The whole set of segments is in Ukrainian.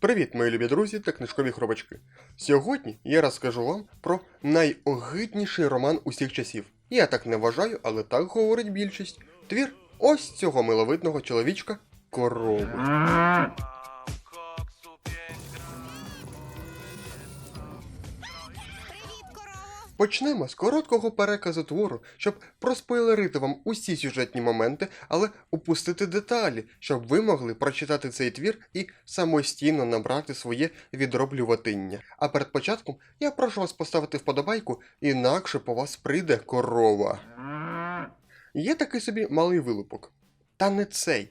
Привіт, мої любі друзі та книжкові хробачки. Сьогодні я розкажу вам про найогидніший роман усіх часів. Я так не вважаю, але так говорить більшість. Твір ось цього миловидного чоловічка корови. Почнемо з короткого переказу твору, щоб проспойлерити вам усі сюжетні моменти, але упустити деталі, щоб ви могли прочитати цей твір і самостійно набрати своє відроблюватиння. А перед початком я прошу вас поставити вподобайку, інакше по вас прийде корова. Є такий собі малий вилупок. Та не цей.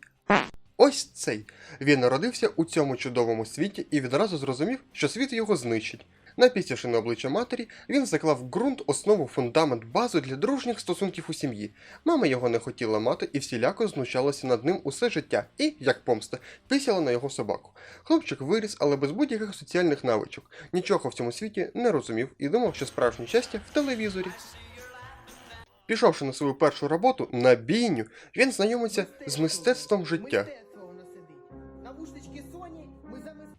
Ось цей. Він народився у цьому чудовому світі і відразу зрозумів, що світ його знищить. Напісявши на обличчя матері, він заклав ґрунт, основу, фундамент, базу для дружніх стосунків у сім'ї. Мама його не хотіла мати і всіляко знущалася над ним усе життя і, як помста, писала на його собаку. Хлопчик виріс, але без будь-яких соціальних навичок. Нічого в цьому світі не розумів і думав, що справжнє щастя в телевізорі. Пішовши на свою першу роботу на бійню, він знайомиться з мистецтвом життя.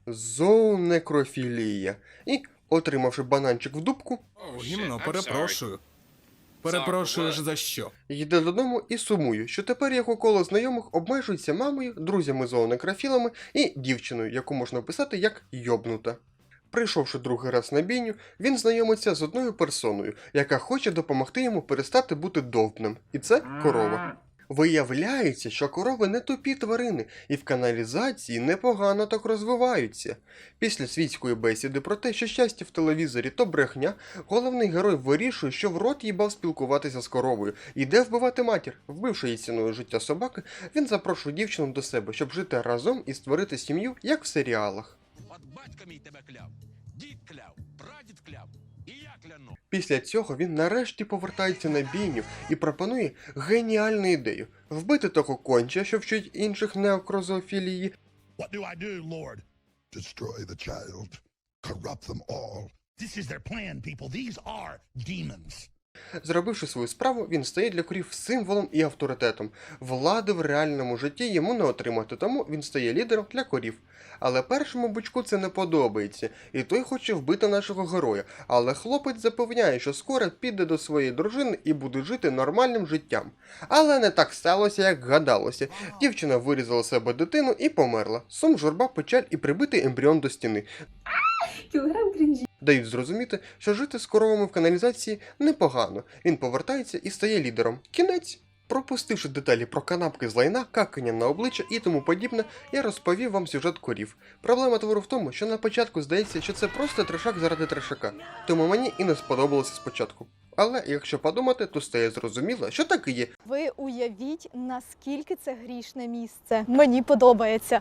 Зоонекрофілія. І, отримавши бананчик в дубку, О, гімно, перепрошую. Перепрошуєш за що? йде додому і сумує, що тепер його коло знайомих обмежується мамою, друзями зоонекрофілами і дівчиною, яку можна описати як йобнута. Прийшовши другий раз на бійню, він знайомиться з одною персоною, яка хоче допомогти йому перестати бути довбним, і це корова. Виявляється, що корови не тупі тварини і в каналізації непогано так розвиваються. Після світської бесіди про те, що щастя в телевізорі то брехня, головний герой вирішує, що в рот їбав спілкуватися з коровою, іде вбивати матір. Вбивши її ціною життя собаки, він запрошує дівчину до себе, щоб жити разом і створити сім'ю, як в серіалах. От батько мій тебе кляв, дід кляв, прадід кляв. Після цього він нарешті повертається на бійню і пропонує геніальну ідею вбити того конча, що вчить інших неокрозофілії, What do. This is their plan, people. These are demons. Зробивши свою справу, він стає для корів символом і авторитетом. Влади в реальному житті йому не отримати, тому він стає лідером для корів. Але першому бичку це не подобається, і той хоче вбити нашого героя. Але хлопець запевняє, що скоро піде до своєї дружини і буде жити нормальним життям. Але не так сталося, як гадалося. Дівчина вирізала себе дитину і померла. Сум, журба, печаль і прибитий ембріон до стіни. Кілограм крінжі. Дають зрозуміти, що жити з коровами в каналізації непогано. Він повертається і стає лідером. Кінець. Пропустивши деталі про канапки з лайна, какання на обличчя і тому подібне, я розповів вам сюжет корів. Проблема твору в тому, що на початку здається, що це просто трешак заради трешака, тому мені і не сподобалося спочатку. Але якщо подумати, то стає зрозуміло, що так і є. Ви уявіть, наскільки це грішне місце. Мені подобається.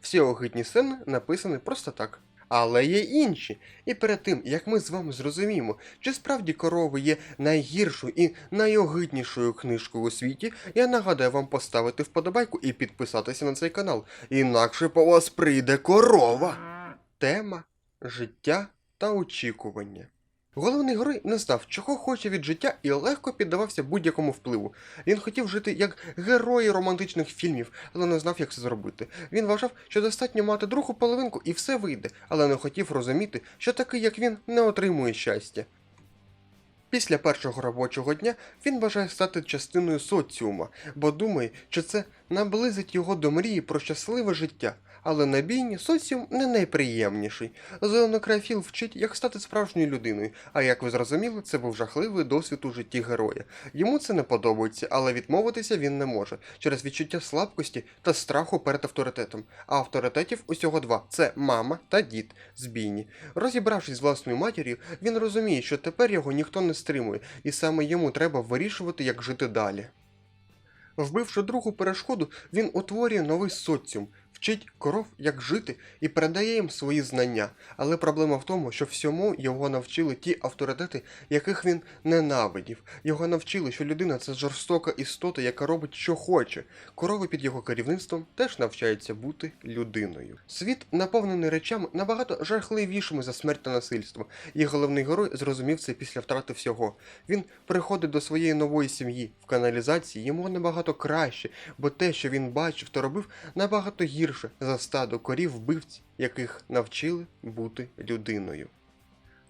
Всі огидні сцени написані просто так. Але є інші. І перед тим, як ми з вами зрозуміємо, чи справді корови є найгіршою і найогиднішою книжкою у світі, я нагадаю вам поставити вподобайку і підписатися на цей канал. Інакше по вас прийде корова. Тема життя та очікування. Головний герой не знав, чого хоче від життя і легко піддавався будь-якому впливу. Він хотів жити як герої романтичних фільмів, але не знав, як це зробити. Він вважав, що достатньо мати другу половинку і все вийде, але не хотів розуміти, що такий, як він, не отримує щастя. Після першого робочого дня він бажає стати частиною соціума, бо думає, що це наблизить його до мрії про щасливе життя. Але на бійні соціум не найприємніший. Зоонокрафіл вчить, як стати справжньою людиною, а як ви зрозуміли, це був жахливий досвід у житті героя. Йому це не подобається, але відмовитися він не може через відчуття слабкості та страху перед авторитетом. А авторитетів усього два: це мама та дід з бійні. Розібравшись з власною матір'ю, він розуміє, що тепер його ніхто не стримує, і саме йому треба вирішувати, як жити далі. Вбивши другу перешкоду, він утворює новий соціум, вчить коров, як жити, і передає їм свої знання. Але проблема в тому, що всьому його навчили ті авторитети, яких він ненавидів. Його навчили, що людина це жорстока істота, яка робить, що хоче. Корови під його керівництвом теж навчаються бути людиною. Світ наповнений речами набагато жахливішими за смерть та насильство. І головний герой зрозумів це після втрати всього. Він приходить до своєї нової сім'ї в каналізації. Йому набагато краще, бо те, що він бачив та робив, набагато гірше гірше за стадо корів вбивць, яких навчили бути людиною.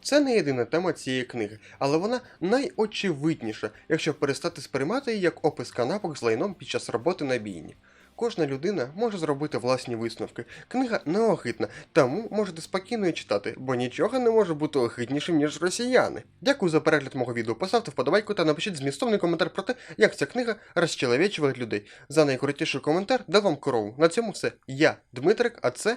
Це не єдина тема цієї книги, але вона найочевидніша, якщо перестати сприймати її як опис канапок з лайном під час роботи на бійні. Кожна людина може зробити власні висновки. Книга неохитна, тому можете спокійно її читати, бо нічого не може бути огиднішим, ніж росіяни. Дякую за перегляд мого відео. Поставте вподобайку та напишіть змістовний коментар про те, як ця книга розчеловечує людей. За найкрутіший коментар дав вам корову. На цьому все. Я Дмитрик, а це